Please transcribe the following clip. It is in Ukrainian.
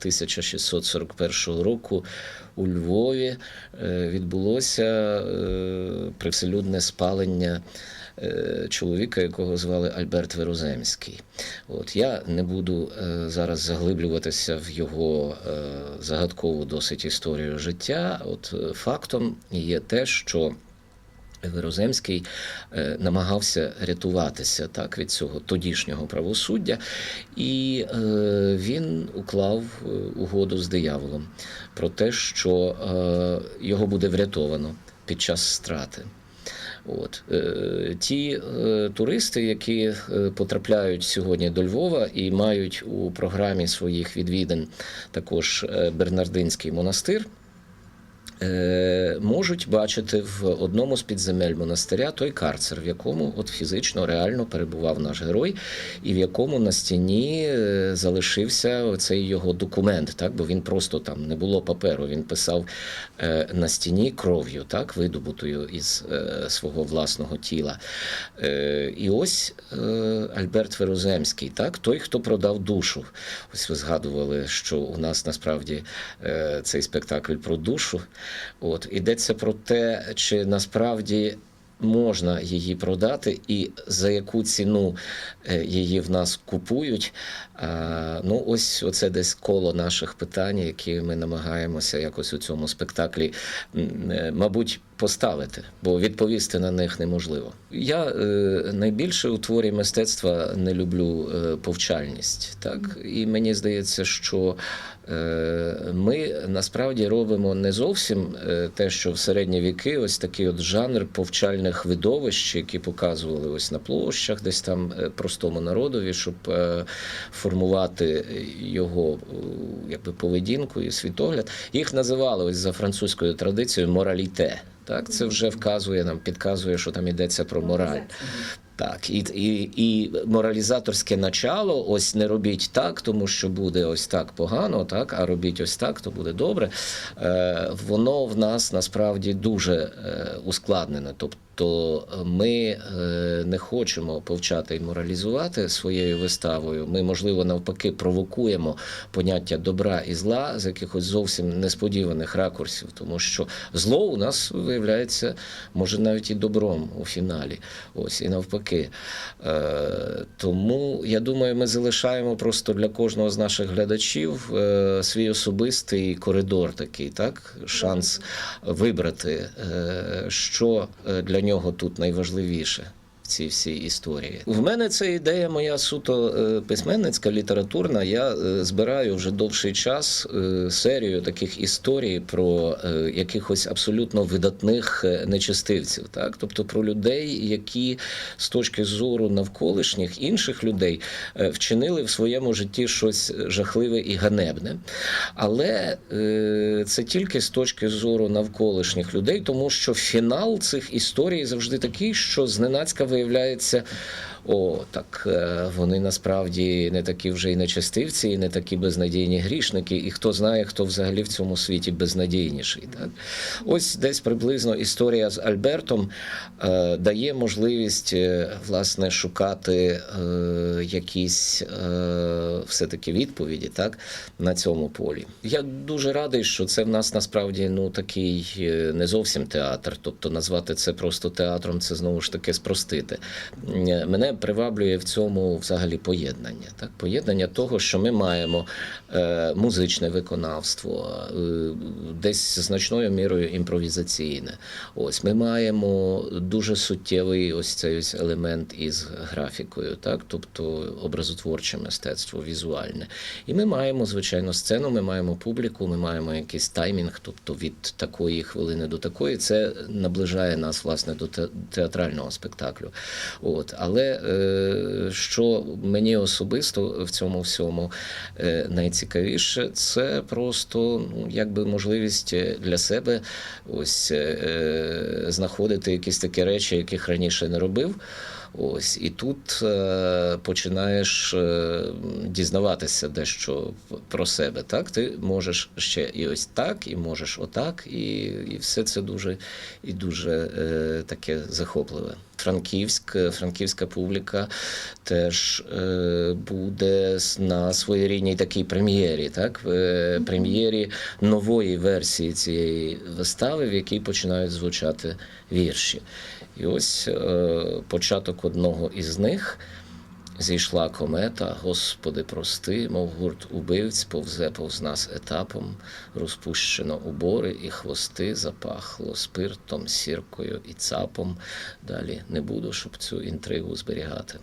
1641 року у Львові е, відбулося е, привселюдне спалення е, чоловіка, якого звали Альберт Вероземський. От я не буду зараз заглиблюватися в його загадкову досить історію життя. От фактом є те, що Вероземський е, намагався рятуватися так від цього тодішнього правосуддя, і е, він уклав е, угоду з дияволом про те, що його буде врятовано під час страти. От ті туристи, які потрапляють сьогодні до Львова і мають у програмі своїх відвідин також Бернардинський монастир. Е, можуть бачити в одному з підземель монастиря той карцер, в якому от фізично реально перебував наш герой, і в якому на стіні е, залишився цей його документ, так бо він просто там не було паперу. Він писав е, на стіні кров'ю, так видобутою із свого власного тіла. І ось Альберт Вероземський, так, той, хто продав душу. Ось ви згадували, що у нас насправді цей спектакль про душу. От Ідеться про те, чи насправді можна її продати, і за яку ціну е, її в нас купують. Ну, ось оце десь коло наших питань, які ми намагаємося якось у цьому спектаклі, е, мабуть, поставити, бо відповісти на них неможливо. Я е, найбільше у творі мистецтва не люблю е, повчальність, так і мені здається, що е, ми насправді робимо не зовсім е, те, що в середні віки, ось такий от жанр повчальних видовищ, які показували ось на площах, десь там е, простому народові, щоб е, формувати його е, якби поведінку і світогляд. Їх називали ось за французькою традицією мораліте. Так, це вже вказує нам, підказує, що там йдеться про мораль. Так, і, і, і моралізаторське начало, ось не робіть так, тому що буде ось так погано, так, а робіть ось так, то буде добре. Е, воно в нас насправді дуже е, ускладнене. Тобто ми е, не хочемо повчати і моралізувати своєю виставою. Ми, можливо, навпаки, провокуємо поняття добра і зла з якихось зовсім несподіваних ракурсів, тому що зло у нас виявляється, може навіть і добром у фіналі. Ось і навпаки. Е, тому я думаю, ми залишаємо просто для кожного з наших глядачів свій особистий коридор, такий, так, шанс вибрати, що для нього тут найважливіше. В Цій всій історії. В мене це ідея моя суто е, письменницька, літературна. Я е, збираю вже довший час е, серію таких історій про якихось абсолютно видатних нечистивців, так тобто про людей, які з точки зору навколишніх інших людей вчинили в своєму житті щось жахливе і ганебне. Але це тільки з точки зору навколишніх людей, тому що фінал цих історій завжди такий, що зненацька виявляється. О, так е, вони насправді не такі вже й нечестивці, і не такі безнадійні грішники, і хто знає, хто взагалі в цьому світі безнадійніший. Так? Ось десь приблизно історія з Альбертом е, дає можливість е, власне шукати е, якісь е, все-таки відповіді так, на цьому полі. Я дуже радий, що це в нас насправді ну, такий е, не зовсім театр. Тобто назвати це просто театром, це знову ж таки спростити. Е, Мене приваблює в цьому взагалі поєднання. Так? Поєднання того, що ми маємо е, музичне виконавство, е, десь значною мірою імпровізаційне. Ось ми маємо дуже суттєвий ось цей ось елемент із графікою, так? тобто образотворче мистецтво, візуальне. І ми маємо, звичайно, сцену, ми маємо публіку, ми маємо якийсь таймінг, тобто від такої хвилини до такої. Це наближає нас власне до те- театрального спектаклю. От. Але е, що мені особисто в цьому всьому е, найцікавіше, це просто ну, якби можливість для себе ось е, знаходити якісь такі речі, яких раніше не робив. Ось і тут е, починаєш е, дізнаватися дещо про себе. Так, ти можеш ще і ось так, і можеш отак, і, і все це дуже і дуже е, таке захопливе. Франківськ, франківська публіка теж е, буде на своєрідній такій прем'єрі, так? В е, прем'єрі нової версії цієї вистави, в якій починають звучати вірші. І ось е, початок одного із них. Зійшла комета, Господи, прости, мов гурт убивць, повзе повз нас етапом, розпущено убори і хвости, запахло спиртом, сіркою і цапом. Далі не буду, щоб цю інтригу зберігати.